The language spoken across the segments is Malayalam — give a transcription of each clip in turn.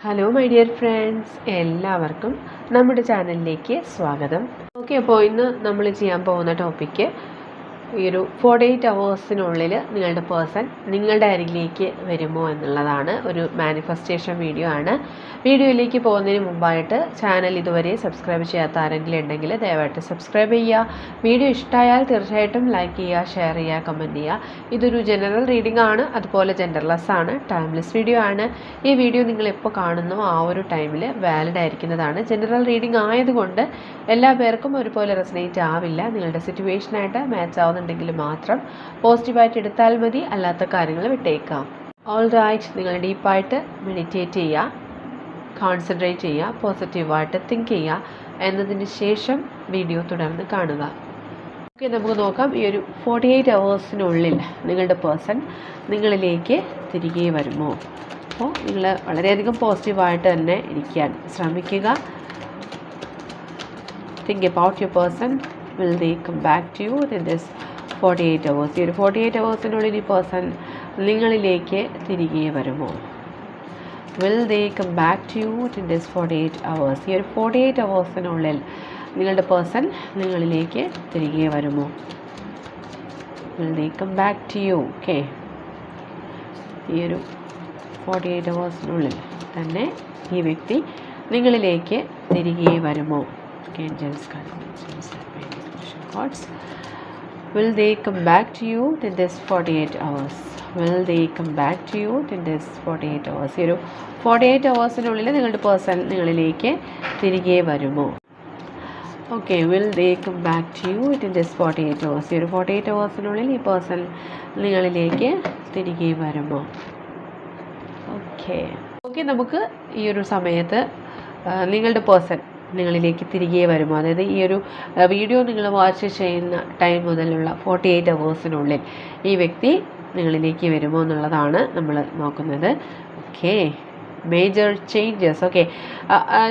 ഹലോ മൈ ഡിയർ ഫ്രണ്ട്സ് എല്ലാവർക്കും നമ്മുടെ ചാനലിലേക്ക് സ്വാഗതം. ഓക്കെ അപ്പോൾ ഇന്ന് നമ്മൾ ചെയ്യാൻ പോകുന്ന ടോപ്പിക്ക് ഈ ഒരു ഫോർട്ടി എയ്റ്റ് അവേഴ്സിനുള്ളിൽ നിങ്ങളുടെ പേഴ്സൺ നിങ്ങളുടെ അരികിലേക്ക് വരുമോ എന്നുള്ളതാണ് ഒരു മാനിഫെസ്റ്റേഷൻ വീഡിയോ ആണ്. വീഡിയോയിലേക്ക് പോകുന്നതിന് മുമ്പായിട്ട് ചാനൽ ഇതുവരെ സബ്സ്ക്രൈബ് ചെയ്യാത്ത ആരെങ്കിലും ഉണ്ടെങ്കിൽ ദയവായിട്ട് സബ്സ്ക്രൈബ് ചെയ്യുക. വീഡിയോ ഇഷ്ടമായാൽ തീർച്ചയായിട്ടും ലൈക്ക് ചെയ്യുക ഷെയർ ചെയ്യുക കമന്റ് ചെയ്യുക. ഇതൊരു ജനറൽ റീഡിംഗ് ആണ് അതുപോലെ ജെൻഡർലെസ് ആണ് ടൈംലെസ് വീഡിയോ ആണ്. ഈ വീഡിയോ നിങ്ങൾ എപ്പോൾ കാണുന്നു ആ ഒരു ടൈമിൽ വാലിഡ് ആയിരിക്കുന്നതാണ്. ജനറൽ റീഡിംഗ് ആയതുകൊണ്ട് എല്ലാ പേർക്കും ഒരുപോലെ റെസനേറ്റ് ആവില്ല. നിങ്ങളുടെ സിറ്റുവേഷനായിട്ട് മാച്ച് ആവുന്നുണ്ടെങ്കിൽ മാത്രം പോസിറ്റീവായിട്ട് എടുത്താൽ മതി അല്ലാത്ത കാര്യങ്ങൾ വിട്ടേക്കാം. ഓൾ റൈറ്റ് നിങ്ങൾ ഡീപ്പായിട്ട് മെഡിറ്റേറ്റ് ചെയ്യുക കോൺസെൻട്രേറ്റ് ചെയ്യുക പോസിറ്റീവായിട്ട് തിങ്ക് ചെയ്യുക. എന്നതിന് ശേഷം വീഡിയോ തുടർന്ന് കാണുക. ഓക്കെ നമുക്ക് നോക്കാം. ഈ ഒരു ഫോർട്ടി എയ്റ്റ് അവേഴ്സിനുള്ളിൽ നിങ്ങളുടെ പേഴ്സൺ നിങ്ങളിലേക്ക് തിരികെ വരുമോ? അപ്പോൾ നിങ്ങൾ വളരെയധികം പോസിറ്റീവായിട്ട് തന്നെ ഇരിക്കാൻ ശ്രമിക്കുക. Think about your person will they come back to you in this forty eight hours ഈ ഒരു ഫോർട്ടി എയ്റ്റ് അവേഴ്സിനുള്ളിൽ ഈ പേഴ്സൺ നിങ്ങളിലേക്ക് തിരികെ വരുമോ? Will they come back to you in this forty eight hours ഈ ഒരു ഫോർട്ടി എയ്റ്റ് അവേഴ്സിനുള്ളിൽ നിങ്ങളുടെ പേഴ്സൺ നിങ്ങളിലേക്ക് തിരികെ വരുമോ? Will they come back to you okay ഈ ഒരു ഫോർട്ടി എയ്റ്റ് അവേഴ്സിനുള്ളിൽ തന്നെ ഈ വ്യക്തി നിങ്ങളിലേക്ക് തിരികെ വരുമോ? Okay gens gods they come back to you in this forty eight hours will they come back to you in this forty eight hours ഈ ഒരു ഫോർട്ടി എയ്റ്റ് അവേഴ്സിനുള്ളിൽ നിങ്ങളുടെ പേഴ്സൺ നിങ്ങളിലേക്ക് തിരികെ വരുമോ? Okay will they come back to you in this forty eight hours ഈ ഒരു ഫോർട്ടി എയ്റ്റ് അവേഴ്സിനുള്ളിൽ ഈ പേഴ്സൺ നിങ്ങളിലേക്ക് തിരികെ വരുമോ? ഓക്കെ ഓക്കെ നമുക്ക് ഈ ഒരു സമയത്ത് നിങ്ങളുടെ പേഴ്സൺ നിങ്ങളിലേക്ക് തിരികെ വരുമോ? അതായത് ഈ ഒരു വീഡിയോ നിങ്ങൾ വാച്ച് ചെയ്യുന്ന ടൈം മുതലുള്ള ഫോർട്ടി എയ്റ്റ് അവേഴ്സിനുള്ളിൽ ഈ വ്യക്തി നിങ്ങളിലേക്ക് വരുമോ എന്നുള്ളതാണ് നമ്മൾ നോക്കുന്നത്. ഓക്കെ മേജർ ചേഞ്ചസ് ഓക്കെ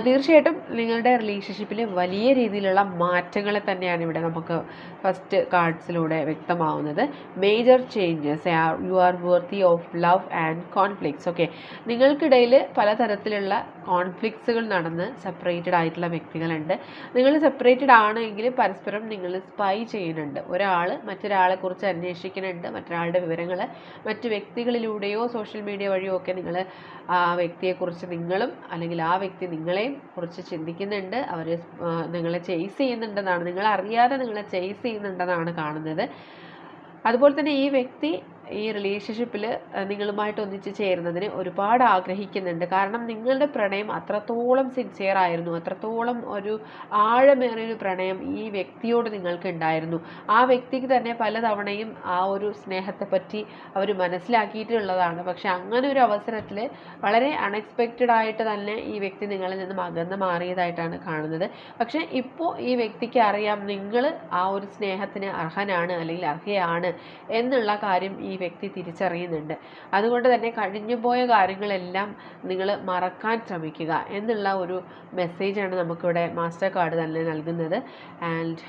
തീർച്ചയായിട്ടും നിങ്ങളുടെ റിലേഷൻഷിപ്പിൽ വലിയ രീതിയിലുള്ള മാറ്റങ്ങളെ തന്നെയാണ് ഇവിടെ നമുക്ക് ഫസ്റ്റ് കാർഡ്സിലൂടെ വ്യക്തമാവുന്നത്. Major changes you are worthy of love and conflicts okay നിങ്ങൾക്കിടയിൽ പലതരത്തിലുള്ള കോൺഫ്ലിക്ട്സുകൾ നടന്ന് സെപ്പറേറ്റഡ് ആയിട്ടുള്ള വ്യക്തികളുണ്ട്. നിങ്ങൾ സെപ്പറേറ്റഡ് ആണെങ്കിൽ പരസ്പരം നിങ്ങൾ സ്പൈ ചെയ്യുന്നുണ്ട്. ഒരാൾ മറ്റൊരാളെ കുറിച്ച് അന്വേഷിക്കുന്നുണ്ട്. മറ്റൊരാളുടെ വിവരങ്ങൾ മറ്റ് വ്യക്തികളിലൂടെയോ സോഷ്യൽ മീഡിയ വഴിയോ ഒക്കെ നിങ്ങൾ ആ വ്യക്തിയെക്കുറിച്ച് നിങ്ങളും അല്ലെങ്കിൽ ആ വ്യക്തി നിങ്ങളെയും കുറിച്ച് ചിന്തിക്കുന്നുണ്ട്. അവർ നിങ്ങളെ ചേസ് ചെയ്യുന്നുണ്ടെന്നാണ്. നിങ്ങൾ അറിയാതെ നിങ്ങളെ ചേസ് ചെയ്യുന്നുണ്ടെന്നാണ് കാണുന്നത്. അതുപോലെ തന്നെ ഈ വ്യക്തി ഈ റിലേഷൻഷിപ്പിൽ നിങ്ങളുമായിട്ട് ഒന്നിച്ച് ചേരുന്നതിന് ഒരുപാട് ആഗ്രഹിക്കുന്നുണ്ട്. കാരണം നിങ്ങളുടെ പ്രണയം അത്രത്തോളം സിൻസിയർ ആയിരുന്നു. അത്രത്തോളം ഒരു ആഴമേറിയൊരു പ്രണയം ഈ വ്യക്തിയോട് നിങ്ങൾക്ക് ഉണ്ടായിരുന്നു. ആ വ്യക്തിക്ക് തന്നെ പലതവണയും ആ ഒരു സ്നേഹത്തെ പറ്റി അവർ മനസ്സിലാക്കിയിട്ടുള്ളതാണ്. പക്ഷെ അങ്ങനെ ഒരു അവസരത്തിൽ വളരെ അൺഎക്സ്പെക്റ്റഡ് ആയിട്ട് തന്നെ ഈ വ്യക്തി നിങ്ങളിൽ നിന്നും അകന്ന് മാറിയതായിട്ടാണ് കാണുന്നത്. പക്ഷേ ഇപ്പോൾ ഈ വ്യക്തിക്ക് അറിയാം നിങ്ങൾ ആ ഒരു സ്നേഹത്തിന് അർഹനാണ് അല്ലെങ്കിൽ അർഹയാണ് എന്നുള്ള കാര്യം ഈ വ്യക്തി തിരിച്ചറിയുന്നുണ്ട്. അതുകൊണ്ട് തന്നെ കഴിഞ്ഞുപോയ കാര്യങ്ങളെല്ലാം നിങ്ങൾ മറക്കാൻ ശ്രമിക്കുക എന്നുള്ള ഒരു മെസ്സേജാണ് നമുക്കിവിടെ മാസ്റ്റർ കാർഡ് തന്നെ നൽകുന്നത്. ആൻഡ്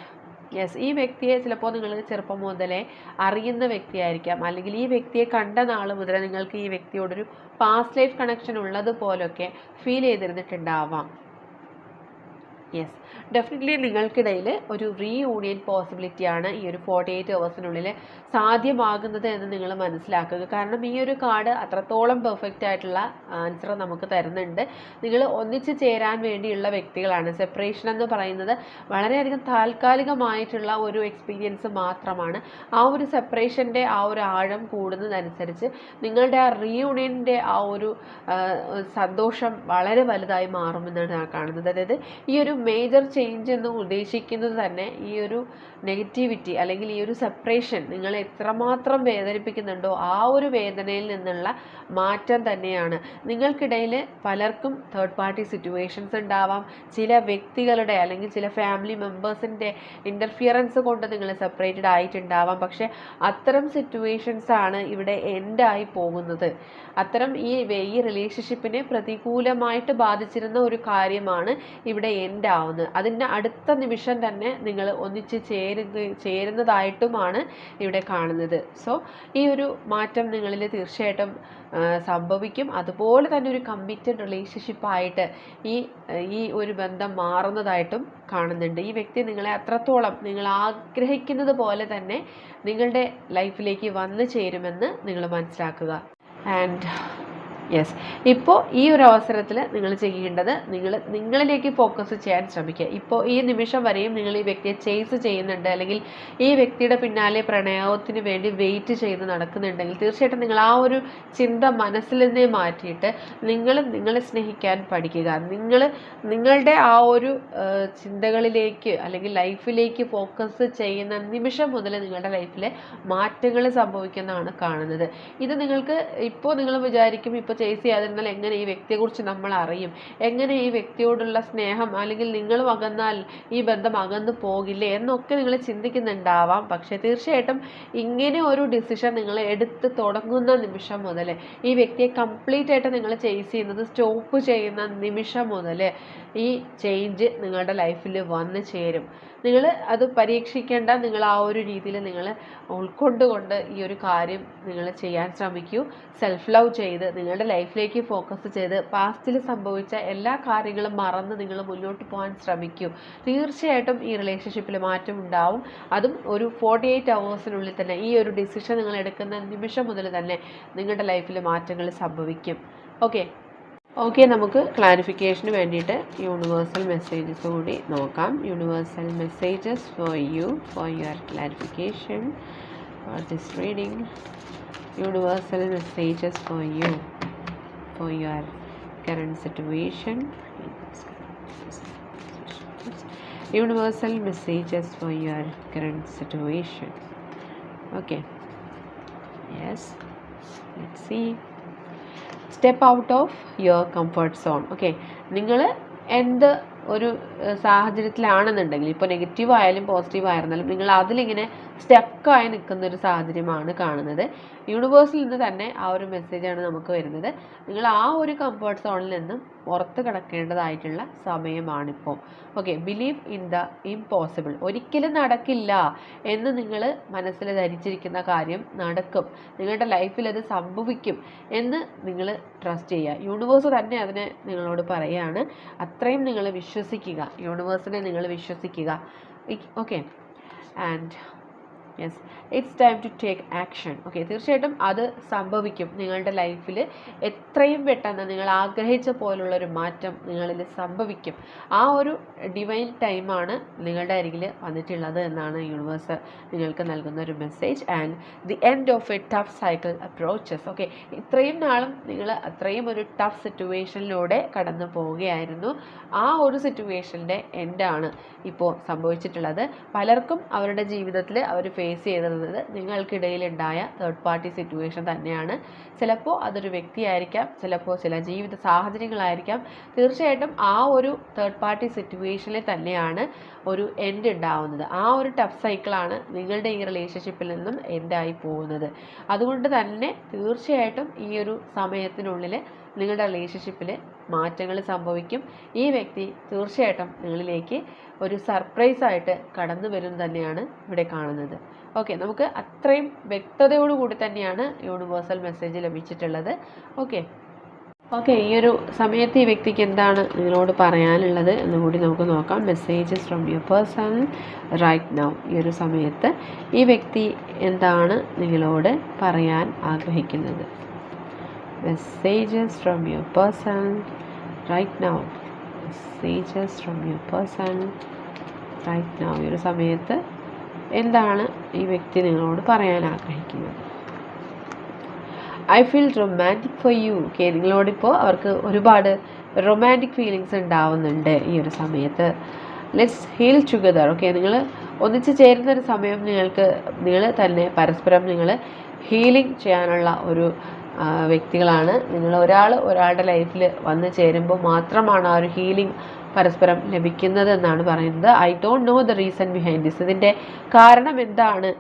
യെസ് ഈ വ്യക്തിയെ ചിലപ്പോൾ നിങ്ങൾ ചെറുപ്പം മുതലേ അറിയുന്ന വ്യക്തിയായിരിക്കാം. അല്ലെങ്കിൽ ഈ വ്യക്തിയെ കണ്ട നാൾ മുതൽ നിങ്ങൾക്ക് ഈ വ്യക്തിയോടൊരു പാസ്റ്റ് ലൈഫ് കണക്ഷൻ ഉള്ളതുപോലൊക്കെ ഫീൽ ചെയ്തിരുന്നിട്ടുണ്ടാവാം. യെസ് ഡെഫിനറ്റ്ലി നിങ്ങൾക്കിടയിൽ ഒരു റീയൂണിയൻ പോസിബിലിറ്റിയാണ് ഈ ഒരു ഫോർട്ടി എയ്റ്റ് അവേഴ്സിനുള്ളിൽ സാധ്യമാകുന്നത് എന്ന് നിങ്ങൾ മനസ്സിലാക്കുക. കാരണം ഈ ഒരു കാർഡ് അത്രത്തോളം പെർഫെക്റ്റ് ആയിട്ടുള്ള ആൻസർ നമുക്ക് തരുന്നുണ്ട്. നിങ്ങൾ ഒന്നിച്ച് ചേരാൻ വേണ്ടിയുള്ള വ്യക്തികളാണ്. സെപ്പറേഷൻ എന്ന് പറയുന്നത് വളരെയധികം താൽക്കാലികമായിട്ടുള്ള ഒരു എക്സ്പീരിയൻസ് മാത്രമാണ്. ആ ഒരു സെപ്പറേഷന്റെ ആ ഒരു ആഴം കൂടുന്നതനുസരിച്ച് നിങ്ങളുടെ ആ റീയൂണിയന്റെ ആ ഒരു സന്തോഷം വളരെ വലുതായി മാറുമെന്നാണ് കാണുന്നത്. അതായത് ഈ ഒരു മേജർ ചേഞ്ച് എന്ന് ഉദ്ദേശിക്കുന്നത് തന്നെ ഈ ഒരു നെഗറ്റിവിറ്റി അല്ലെങ്കിൽ ഈ ഒരു സെപ്പറേഷൻ നിങ്ങൾ എത്രമാത്രം വേദനിപ്പിക്കുന്നുണ്ടോ ആ ഒരു വേദനയിൽ നിന്നുള്ള മാറ്റം തന്നെയാണ്. നിങ്ങൾക്കിടയിൽ പലർക്കും തേർഡ് പാർട്ടി സിറ്റുവേഷൻസ് ഉണ്ടാവാം. ചില വ്യക്തികളുടെ അല്ലെങ്കിൽ ചില ഫാമിലി മെമ്പേഴ്സിന്റെ ഇന്റർഫിയറൻസ് കൊണ്ട് നിങ്ങൾ സെപ്പറേറ്റഡ് ആയിട്ടുണ്ടാവാം. പക്ഷേ അത്തരം സിറ്റുവേഷൻസ് ആണ് ഇവിടെ എൻഡായി പോകുന്നത്. അത്തരം ഈ ഈ റിലേഷൻഷിപ്പിനെ പ്രതികൂലമായിട്ട് ബാധിച്ചിരുന്ന ഒരു കാര്യമാണ് ഇവിടെ എൻഡ് ആവുന്നത്. അതിന്റെ അടുത്ത നിമിഷം തന്നെ നിങ്ങൾ ഒന്നിച്ച് ചേരുന്ന ചേരുന്നതായിട്ടുമാണ് ഇവിടെ കാണുന്നത്. സോ ഈ ഒരു മാറ്റം നിങ്ങളിൽ തീർച്ചയായിട്ടും സംഭവിക്കും. അതുപോലെ തന്നെ ഒരു കമ്മിറ്റഡ് റിലേഷൻഷിപ്പായിട്ട് ഈ ഈ ഒരു ബന്ധം മാറുന്നതായിട്ടും കാണുന്നുണ്ട്. ഈ വ്യക്തി നിങ്ങളെ അത്രത്തോളം നിങ്ങൾ ആഗ്രഹിക്കുന്നത് പോലെ തന്നെ നിങ്ങളുടെ ലൈഫിലേക്ക് വന്നു ചേരുമെന്ന് നിങ്ങൾ മനസ്സിലാക്കുക. ആൻഡ് യെസ് ഇപ്പോൾ ഈ ഒരു അവസരത്തിൽ നിങ്ങൾ ചെയ്യേണ്ടത് നിങ്ങൾ നിങ്ങളിലേക്ക് ഫോക്കസ് ചെയ്യാൻ ശ്രമിക്കുക. ഇപ്പോൾ ഈ നിമിഷം വരെയും നിങ്ങൾ ഈ വ്യക്തിയെ ചേസ് ചെയ്യുന്നുണ്ട് അല്ലെങ്കിൽ ഈ വ്യക്തിയുടെ പിന്നാലെ പ്രണയത്തിന് വേണ്ടി വെയിറ്റ് ചെയ്ത് നടക്കുന്നുണ്ടെങ്കിൽ തീർച്ചയായിട്ടും നിങ്ങൾ ആ ഒരു ചിന്ത മനസ്സിൽ നിന്നേ മാറ്റിയിട്ട് നിങ്ങൾ നിങ്ങളെ സ്നേഹിക്കാൻ പഠിക്കുക. നിങ്ങൾ നിങ്ങളുടെ ആ ഒരു ചിന്തകളിലേക്ക് അല്ലെങ്കിൽ ലൈഫിലേക്ക് ഫോക്കസ് ചെയ്യുന്ന നിമിഷം മുതൽ നിങ്ങളുടെ ലൈഫിൽ മാറ്റങ്ങൾ സംഭവിക്കുന്നതാണ് കാണുന്നത്. ഇത് നിങ്ങൾക്ക് ഇപ്പോൾ നിങ്ങൾ വിചാരിക്കും ഇപ്പോൾ ചേസ് ചെയ്യാതിരുന്നാൽ എങ്ങനെ ഈ വ്യക്തിയെക്കുറിച്ച് നമ്മൾ അറിയും? എങ്ങനെ ഈ വ്യക്തിയോടുള്ള സ്നേഹം അല്ലെങ്കിൽ നിങ്ങൾ അകന്നാൽ ഈ ബന്ധം അകന്നു പോകില്ലേ എന്നൊക്കെ നിങ്ങൾ ചിന്തിക്കുന്നുണ്ടാവാം. പക്ഷേ തീർച്ചയായിട്ടും ഇങ്ങനെ ഒരു ഡിസിഷൻ നിങ്ങൾ എടുത്ത് തുടങ്ങുന്ന നിമിഷം മുതൽ ഈ വ്യക്തിയെ കംപ്ലീറ്റ് ആയിട്ട് നിങ്ങൾ ചേസ് ചെയ്യുന്നത് സ്റ്റോപ്പ് ചെയ്യുന്ന നിമിഷം മുതൽ ഈ ചേഞ്ച് നിങ്ങളുടെ ലൈഫിൽ വന്നു ചേരും. നിങ്ങൾ അത് പരീക്ഷിക്കേണ്ട നിങ്ങൾ ആ ഒരു രീതിയിൽ നിങ്ങൾ ഉൾക്കൊണ്ടുകൊണ്ട് ഈ ഒരു കാര്യം നിങ്ങൾ ചെയ്യാൻ ശ്രമിക്കൂ. സെൽഫ് ലവ് ചെയ്ത് നിങ്ങളുടെ ലൈഫിലേക്ക് ഫോക്കസ് ചെയ്ത് പാസ്റ്റിൽ സംഭവിച്ച എല്ലാ കാര്യങ്ങളും മറന്ന് നിങ്ങൾ മുന്നോട്ട് പോകാൻ ശ്രമിക്കൂ. തീർച്ചയായിട്ടും ഈ റിലേഷൻഷിപ്പിൽ മാറ്റം ഉണ്ടാവും. അതും ഒരു ഫോർട്ടി എയ്റ്റ് അവേഴ്സിനുള്ളിൽ തന്നെ ഈ ഒരു ഡിസിഷൻ നിങ്ങൾ എടുക്കുന്ന നിമിഷം മുതൽ തന്നെ നിങ്ങളുടെ ലൈഫിൽ മാറ്റങ്ങൾ സംഭവിക്കും. ഓക്കെ ഓക്കെ നമുക്ക് ക്ലാരിഫിക്കേഷന് വേണ്ടിയിട്ട് യൂണിവേഴ്സൽ മെസ്സേജസ് കൂടി നോക്കാം. Universal messages for you for your clarification for this reading universal messages for you for your current situation universal messages for your current situation okay yes let see. Step out of your comfort zone okay നിങ്ങൾ എന്ത് ഒരു സാഹചര്യത്തിലാണെന്നുണ്ടെങ്കിൽ ഇപ്പോൾ നെഗറ്റീവ് ആയാലും പോസിറ്റീവ് ആയിരുന്നാലും നിങ്ങൾ അതിലിങ്ങനെ സ്റ്റക്കായി നിൽക്കുന്ന ഒരു സാഹചര്യമാണ് കാണുന്നത്. യൂണിവേഴ്സിൽ നിന്ന് തന്നെ ആ ഒരു മെസ്സേജാണ് നമുക്ക് വരുന്നത്. നിങ്ങൾ ആ ഒരു കംഫർട്ട് സോണിൽ നിന്നും പുറത്ത് കിടക്കേണ്ടതായിട്ടുള്ള സമയമാണിപ്പോൾ. Okay believe in the impossible ഒരിക്കലും നടക്കില്ല എന്ന് നിങ്ങൾ മനസ്സിൽ ധരിച്ചിരിക്കുന്ന കാര്യം നടക്കും. നിങ്ങളുടെ ലൈഫിൽ അത് സംഭവിക്കും എന്ന് നിങ്ങൾ ട്രസ്റ്റ് ചെയ്യുക. യൂണിവേഴ്സ് തന്നെ അതിനെ നിങ്ങളോട് പറയുകയാണ്. അത്രയും നിങ്ങൾ വിശ്വസിക്കുക. യൂണിവേഴ്സിനെ നിങ്ങൾ വിശ്വസിക്കുക. Okay and yes it's time to take action okay തീർച്ചയായിട്ടും അത് സംഭവിക്കും നിങ്ങളുടെ ലൈഫിൽ എത്രയും പെട്ടെന്ന് നിങ്ങൾ ആഗ്രഹിച്ച പോലുള്ളൊരു മാറ്റം നിങ്ങളിൽ സംഭവിക്കും. ആ ഒരു ഡിവൈൻ ടൈമാണ് നിങ്ങളുടെ അരികിൽ വന്നിട്ടുള്ളത് എന്നാണ് യൂണിവേഴ്സ് നിങ്ങൾക്ക് നൽകുന്ന ഒരു message and the end of a tough cycle approaches okay ഇത്രയും നാളും നിങ്ങൾ അത്രയും ഒരു ടഫ് സിറ്റുവേഷനിലൂടെ കടന്നു പോവുകയായിരുന്നു. ആ ഒരു സിറ്റുവേഷന്റെ എൻഡാണ് ഇപ്പോൾ സംഭവിച്ചിട്ടുള്ളത്. പലർക്കും അവരുടെ ജീവിതത്തിൽ അവർ ഫേസ് ചെയ്തിരുന്നത് നിങ്ങൾക്കിടയിലുണ്ടായ തേർഡ് പാർട്ടി സിറ്റുവേഷൻ തന്നെയാണ്. ചിലപ്പോൾ അതൊരു വ്യക്തിയായിരിക്കാം ചിലപ്പോൾ ചില ജീവിത സാഹചര്യങ്ങളായിരിക്കാം. തീർച്ചയായിട്ടും ആ ഒരു തേർഡ് പാർട്ടി സിറ്റുവേഷനിൽ തന്നെയാണ് ഒരു എൻഡ് ഉണ്ടാവുന്നത്. ആ ഒരു ടഫ് സൈക്കിളാണ് നിങ്ങളുടെ ഈ റിലേഷൻഷിപ്പിൽ നിന്നും എൻഡായി പോകുന്നത്. അതുകൊണ്ട് തന്നെ തീർച്ചയായിട്ടും ഈ ഒരു സമയത്തിനുള്ളിൽ നിങ്ങളുടെ റിലേഷൻഷിപ്പിൽ മാറ്റങ്ങൾ സംഭവിക്കും. ഈ വ്യക്തി തീർച്ചയായിട്ടും നിങ്ങളിലേക്ക് ഒരു സർപ്രൈസായിട്ട് കടന്നു വരും തന്നെയാണ് ഇവിടെ കാണുന്നത്. ഓക്കെ നമുക്ക് അത്രയും വ്യക്തതയോടുകൂടി തന്നെയാണ് യൂണിവേഴ്സൽ മെസ്സേജ് ലഭിച്ചിട്ടുള്ളത്. ഓക്കെ ഓക്കെ ഈ ഒരു സമയത്ത് ഈ വ്യക്തിക്ക് എന്താണ് നിങ്ങളോട് പറയാനുള്ളത് എന്ന് കൂടി നമുക്ക് നോക്കാം. Messages from your person right now ഈ ഒരു സമയത്ത് ഈ വ്യക്തി എന്താണ് നിങ്ങളോട് പറയാൻ ആഗ്രഹിക്കുന്നത്? Messages from your person right now messages from your person right now ഈ ഒരു സമയത്ത് എന്താണ് ഈ വ്യക്തി നിങ്ങളോട് പറയാൻ ആഗ്രഹിക്കുന്നത്? I feel romantic for you okay നിങ്ങളോടിപ്പോൾ അവർക്ക് ഒരുപാട് റൊമാന്റിക് ഫീലിങ്സ് ഉണ്ടാവുന്നുണ്ട് ഈ ഒരു സമയത്ത്. ലെറ്റ്സ് ഹീൽ ടുഗദർ ഓക്കെ നിങ്ങൾ ഒന്നിച്ച് ചേരുന്ന ഒരു സമയം നിങ്ങൾക്ക് നിങ്ങൾ തന്നെ പരസ്പരം നിങ്ങൾ ഹീലിംഗ് ചെയ്യാനുള്ള ഒരു വ്യക്തികളാണ്. നിങ്ങൾ ഒരാൾ ഒരാളുടെ ലൈഫിൽ വന്നു ചേരുമ്പോൾ മാത്രമാണ് ആ ഒരു ഹീലിംഗ് പരസ്പരം ലഭിക്കുന്നത് എന്നാണ് പറയുന്നത്. I don't know the reason behind this ഇതിന്റെ കാരണം എന്താണ്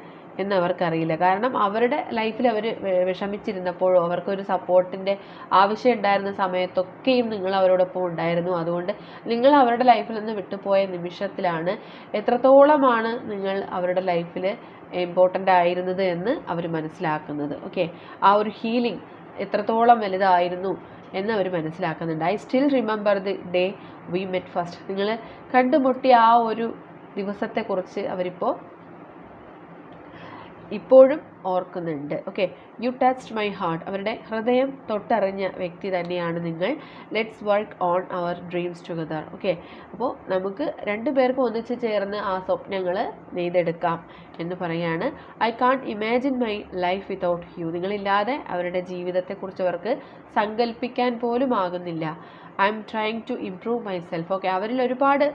എന്ന് അവർക്കറിയില്ല കാരണം അവരുടെ ലൈഫിൽ അവർ വിഷമിച്ചിരുന്നപ്പോഴോ അവർക്കൊരു സപ്പോർട്ടിന്റെ ആവശ്യം ഉണ്ടായിരുന്ന സമയത്തൊക്കെയും നിങ്ങൾ അവരോടൊപ്പം ഉണ്ടായിരുന്നു. അതുകൊണ്ട് നിങ്ങൾ അവരുടെ ലൈഫിൽ നിന്ന് വിട്ടുപോയ നിമിഷത്തിലാണ് എത്രത്തോളമാണ് നിങ്ങൾ അവരുടെ ലൈഫിൽ ഇമ്പോർട്ടന്റ് ആയിരുന്നത് എന്ന് അവർ മനസ്സിലാക്കുന്നത്. ഓക്കെ ആ ഒരു ഹീലിംഗ് എത്രത്തോളം വലുതായിരുന്നു എന്ന് അവർ മനസ്സിലാക്കുന്നുണ്ട്. I still remember the day we met first നിങ്ങൾ കണ്ടുമുട്ടിയ ആ ഒരു ദിവസത്തെക്കുറിച്ച് അവരിപ്പോൾ ഇപ്പോഴും ഓർക്കുന്നുണ്ട്. Okay you touched my heart അവരുടെ ഹൃദയം തൊട്ടറിഞ്ഞ വ്യക്തി തന്നെയാണ് നിങ്ങൾ. Let's work on our dreams together okay അപ്പോൾ നമുക്ക് രണ്ടു പേർക്കും ഒന്നിച്ച് ചേർന്ന് ആ സ്വപ്നങ്ങൾ നെയ്തെടുക്കാം എന്ന് പറയാണ്. I can imagine my life without you നിങ്ങളില്ലാതെ അവരുടെ ജീവിതത്തെക്കുറിച്ച് അവർക്ക് സങ്കല്പിക്കാൻ പോലും ആകുന്നില്ല. I am trying to improve myself okay അവരിൽ ഒരുപാട്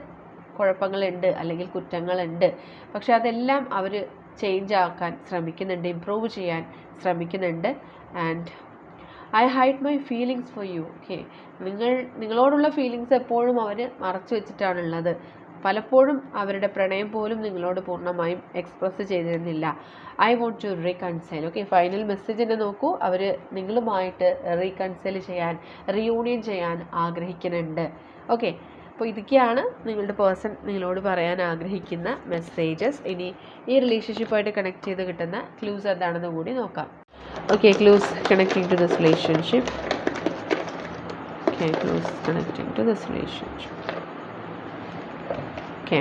കുഴപ്പങ്ങളുണ്ട് അല്ലെങ്കിൽ കുറ്റങ്ങളുണ്ട്. പക്ഷെ അതെല്ലാം അവർ ചേഞ്ച് ആക്കാൻ ശ്രമിക്കുന്നുണ്ട് ഇമ്പ്രൂവ് ചെയ്യാൻ ശ്രമിക്കുന്നുണ്ട്. And I hide my feelings for you okay നിങ്ങൾ നിങ്ങളോടുള്ള ഫീലിങ്സ് എപ്പോഴും അവർ മറച്ചു വെച്ചിട്ടാണുള്ളത്. പലപ്പോഴും അവരുടെ പ്രണയം പോലും നിങ്ങളോട് പൂർണമായും എക്സ്പ്രസ് ചെയ്തിരുന്നില്ല. I want to reconcile okay final message തന്നെ നോക്കൂ. അവർ നിങ്ങളുമായിട്ട് റീകൺസൈൽ ചെയ്യാൻ റീയൂണിയൻ ചെയ്യാൻ ആഗ്രഹിക്കുന്നുണ്ട്. ഓക്കെ അപ്പോൾ ഇതൊക്കെയാണ് നിങ്ങളുടെ പേഴ്സൺ നിങ്ങളോട് പറയാൻ ആഗ്രഹിക്കുന്ന മെസ്സേജസ്. ഇനി ഈ റിലേഷൻഷിപ്പായിട്ട് കണക്ട് ചെയ്ത് കിട്ടുന്ന ക്ലൂസ് എന്താണെന്ന് കൂടി നോക്കാം. Okay clues connecting to this relationship okay clues connecting to this relationship okay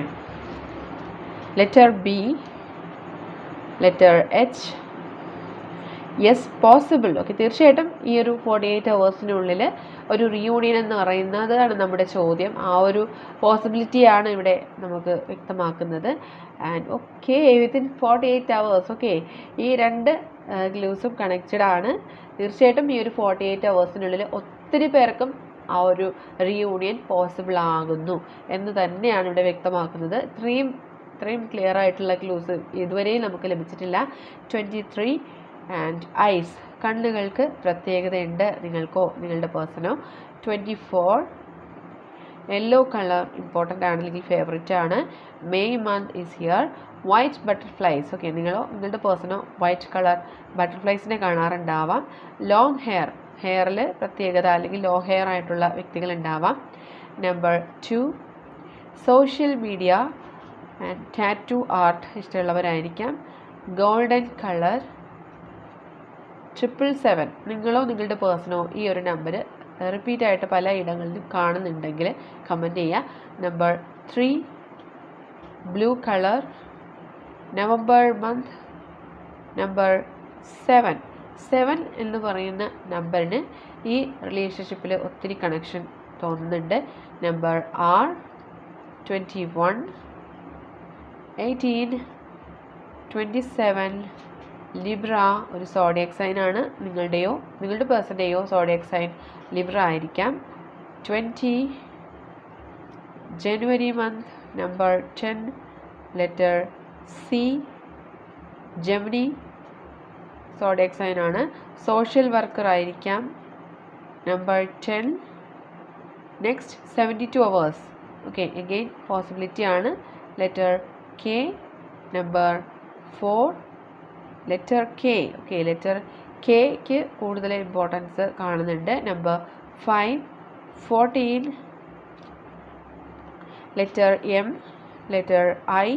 letter B letter H yes possible okay തീർച്ചയായിട്ടും ഈ ഒരു ഫോർട്ടി എയ്റ്റ് അവേഴ്സിനുള്ളിൽ ഒരു റീയൂണിയൻ എന്ന് പറയുന്നതാണ് നമ്മുടെ ചോദ്യം. ആ ഒരു പോസിബിലിറ്റിയാണ് ഇവിടെ നമുക്ക് വ്യക്തമാക്കുന്നത്. And okay within forty eight hours okay ഈ രണ്ട് ഗ്ലൂസും കണക്റ്റഡ് ആണ്. തീർച്ചയായിട്ടും ഈ ഒരു ഫോർട്ടി എയ്റ്റ് അവേഴ്സിനുള്ളിൽ ഒത്തിരി പേർക്കും ആ ഒരു റീയൂണിയൻ പോസിബിൾ ആകുന്നു എന്ന് തന്നെയാണ് ഇവിടെ വ്യക്തമാക്കുന്നത്. ഇത്രയും ഇത്രയും ക്ലിയർ ആയിട്ടുള്ള ക്ലൂസ് ഇതുവരെയും നമുക്ക് ലഭിച്ചിട്ടില്ല. ട്വന്റി ത്രീ ആൻഡ് ഐസ് കണ്ണുകൾക്ക് പ്രത്യേകതയുണ്ട്. നിങ്ങൾക്കോ നിങ്ങളുടെ പേഴ്സണോ? Twenty four yellow colour important ആണ് അല്ലെങ്കിൽ ഫേവറേറ്റ് ആണ്. May month is here white butterflies okay നിങ്ങളോ നിങ്ങളുടെ പേഴ്സണോ വൈറ്റ് കളർ ബട്ടർഫ്ലൈസിനെ കാണാറുണ്ടാവാം. ലോങ് ഹെയർ ഹെയറിൽ പ്രത്യേകത അല്ലെങ്കിൽ ലോ ഹെയർ ആയിട്ടുള്ള വ്യക്തികൾ ഉണ്ടാവാം number two social media and tattoo art ഇഷ്ടമുള്ളവരായിരിക്കാം. Golden colour triple seven നിങ്ങളോ നിങ്ങളുടെ പേഴ്സണോ ഈ ഒരു നമ്പർ റിപ്പീറ്റായിട്ട് പല ഇടങ്ങളിലും കാണുന്നുണ്ടെങ്കിൽ കമന്റ് ചെയ്യുക. Number three blue colour November month number seven seven എന്ന് പറയുന്ന നമ്പറിന് ഈ റിലേഷൻഷിപ്പിൽ ഒത്തിരി കണക്ഷൻ തോന്നുന്നുണ്ട്. Number R twenty one eighteen twenty seven Libra ഒരു സോഡിയക് സൈൻ ആണ്. നിങ്ങളുടെയോ നിങ്ങളുടെ പേഴ്സന്റെയോ സോഡിയക് സൈൻ ലിബ്ര ആയിരിക്കാം. Twenty January month number ten letter C Gemini zodiac sign ആണ്. സോഷ്യൽ വർക്കർ ആയിരിക്കാം. Number ten next seventy two hours. Okay again possibility ആണ്. Letter K number four letter K okay letter കെക്ക് കൂടുതൽ ഇമ്പോർട്ടൻസ് കാണുന്നുണ്ട്. Number five fourteen letter M letter I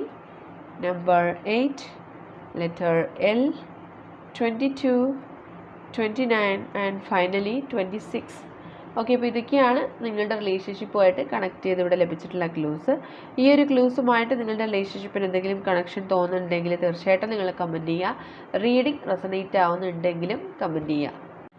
number eight letter L twenty two twenty nine and finally twenty six okay അപ്പോൾ ഇതൊക്കെയാണ് നിങ്ങളുടെ റിലേഷൻഷിപ്പുമായിട്ട് കണക്ട് ചെയ്ത് ഇവിടെ ലഭിച്ചിട്ടുള്ള ക്ലൂസ് ഈ ഒരു ക്ലൂസുമായിട്ട് നിങ്ങളുടെ റിലേഷൻഷിപ്പിന് എന്തെങ്കിലും കണക്ഷൻ തോന്നുന്നുണ്ടെങ്കിൽ തീർച്ചയായിട്ടും നിങ്ങൾ കമന്റ് ചെയ്യുക. റീഡിംഗ് റെസനേറ്റ് ആവുന്നുണ്ടെങ്കിലും കമന്റ് ചെയ്യുക.